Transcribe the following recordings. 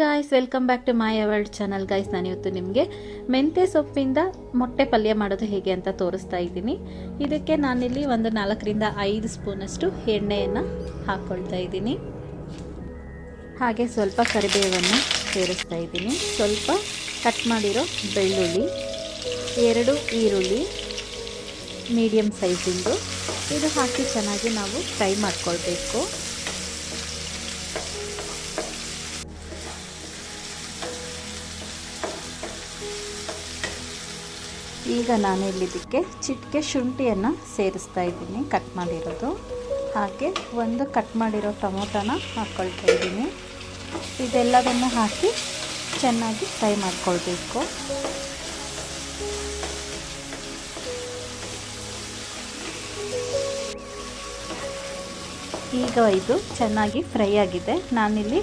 Guys welcome back to my world channel guys ನಾನಿವತ್ತು ನಿಮಗೆ ಮೆಂತ್ಯ ಸೊಪ್ಪಿಂದ ಮೊಟ್ಟೆ ಪಲ್ಯ ಮಾಡೋದು ಹೇಗೆ ಅಂತ ತೋರಿಸ್ತಾ ಇದ್ದೀನಿ. ಇದಕ್ಕೆ ನಾನಿಲ್ಲಿ ಒಂದು ನಾಲ್ಕರಿಂದ ಐದು ಸ್ಪೂನಷ್ಟು ಎಣ್ಣೆಯನ್ನು ಹಾಕ್ಕೊಳ್ತಾ ಇದ್ದೀನಿ. ಹಾಗೆ ಸ್ವಲ್ಪ ಕರಿಬೇವನ್ನು ಸೇರಿಸ್ತಾ ಇದ್ದೀನಿ. ಸ್ವಲ್ಪ ಕಟ್ ಮಾಡಿರೋ ಬೆಳ್ಳುಳ್ಳಿ, ಎರಡು ಈರುಳ್ಳಿ ಮೀಡಿಯಮ್ ಸೈಜಿಂದು ಇದು ಹಾಕಿ ಚೆನ್ನಾಗಿ ನಾವು ಫ್ರೈ ಮಾಡ್ಕೊಳ್ಬೇಕು. ಈಗ ನಾನು ಇಲ್ಲಿದ್ದಕ್ಕೆ ಚಿಟಿಕೆ ಶುಂಠಿಯನ್ನು ಸೇರಿಸ್ತಾ ಇದ್ದೀನಿ ಕಟ್ ಮಾಡಿರೋದು. ಹಾಗೆ ಒಂದು ಕಟ್ ಮಾಡಿರೋ ಟೊಮೊಟೊನ ಹಾಕ್ಕೊಳ್ತಾ ಇದ್ದೀನಿ. ಇದೆಲ್ಲದನ್ನು ಹಾಕಿ ಚೆನ್ನಾಗಿ ಫ್ರೈ ಮಾಡ್ಕೊಳ್ಬೇಕು. ಈಗ ಇದು ಚೆನ್ನಾಗಿ ಫ್ರೈ ಆಗಿದೆ. ನಾನಿಲ್ಲಿ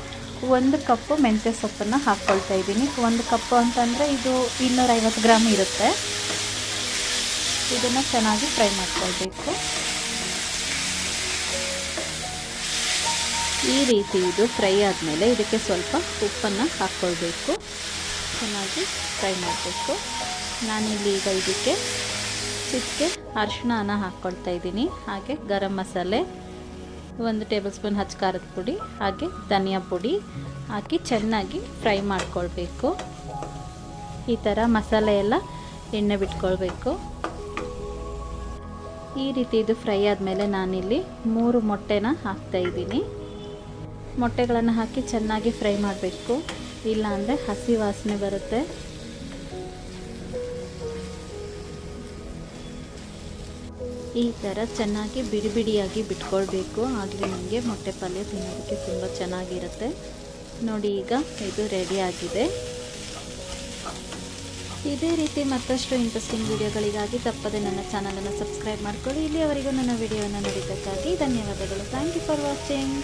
ಒಂದು ಕಪ್ಪು ಮೆಂತ್ಯ ಸೊಪ್ಪನ್ನು ಹಾಕ್ಕೊಳ್ತಾ ಇದ್ದೀನಿ. ಒಂದು ಕಪ್ಪು ಅಂತಂದರೆ ಇದು ಇನ್ನೂರೈವತ್ತು ಗ್ರಾಮ್ ಇರುತ್ತೆ. ಇದನ್ನು ಚೆನ್ನಾಗಿ ಫ್ರೈ ಮಾಡ್ಕೊಳ್ಬೇಕು. ಈ ರೀತಿ ಇದು ಫ್ರೈ ಆದಮೇಲೆ ಇದಕ್ಕೆ ಸ್ವಲ್ಪ ಉಪ್ಪನ್ನು ಹಾಕ್ಕೊಳ್ಬೇಕು. ಚೆನ್ನಾಗಿ ಫ್ರೈ ಮಾಡಬೇಕು. ನಾನಿಲ್ಲಿ ಈಗ ಇದಕ್ಕೆ ಚಿಟಿಕೆ ಅರಿಶಿಣನ ಹಾಕ್ಕೊಳ್ತಾ ಇದ್ದೀನಿ. ಹಾಗೆ ಗರಂ ಮಸಾಲೆ ಒಂದು ಟೇಬಲ್ ಸ್ಪೂನ್ ಹಚ್ಚ ಖಾರದ ಪುಡಿ, ಹಾಗೆ ಧನಿಯಾ ಪುಡಿ ಹಾಕಿ ಚೆನ್ನಾಗಿ ಫ್ರೈ ಮಾಡ್ಕೊಳ್ಬೇಕು. ಈ ಥರ ಮಸಾಲೆ ಎಲ್ಲ ಎಣ್ಣೆ ಬಿಟ್ಕೊಳ್ಬೇಕು. ಈ ರೀತಿ ಇದು ಫ್ರೈ ಆದಮೇಲೆ ನಾನಿಲ್ಲಿ ಮೂರು ಮೊಟ್ಟೆನ ಹಾಕ್ತಾ ಇದ್ದೀನಿ. ಮೊಟ್ಟೆಗಳನ್ನು ಹಾಕಿ ಚೆನ್ನಾಗಿ ಫ್ರೈ ಮಾಡಬೇಕು. ಇಲ್ಲ ಅಂದರೆ ಹಸಿ ವಾಸನೆ ಬರುತ್ತೆ. ಈ ಥರ ಚೆನ್ನಾಗಿ ಬಿಡಿ ಬಿಡಿಯಾಗಿ ಬಿಟ್ಕೊಳ್ಬೇಕು. ಆಗಲಿ ನಿಮಗೆ ಮೊಟ್ಟೆ ಪಲ್ಯ ತಿನ್ನೋದಕ್ಕೆ ತುಂಬ ಚೆನ್ನಾಗಿರುತ್ತೆ. ನೋಡಿ ಈಗ ಇದು ರೆಡಿ ಆಗಿದೆ. ಇದೇ ರೀತಿ ಮತ್ತಷ್ಟು ಇಂಟ್ರೆಸ್ಟಿಂಗ್ ವಿಡಿಯೋಗಳಿಗಾಗಿ ತಪ್ಪದೆ ನನ್ನ ಚಾನಲನ್ನು ಸಬ್ಸ್ಕ್ರೈಬ್ ಮಾಡ್ಕೊಳ್ಳಿ. ಇಲ್ಲಿಯವರೆಗೂ ನನ್ನ ವಿಡಿಯೋವನ್ನು ನೋಡಿದ್ದಕ್ಕಾಗಿ ಧನ್ಯವಾದಗಳು. Thank you for watching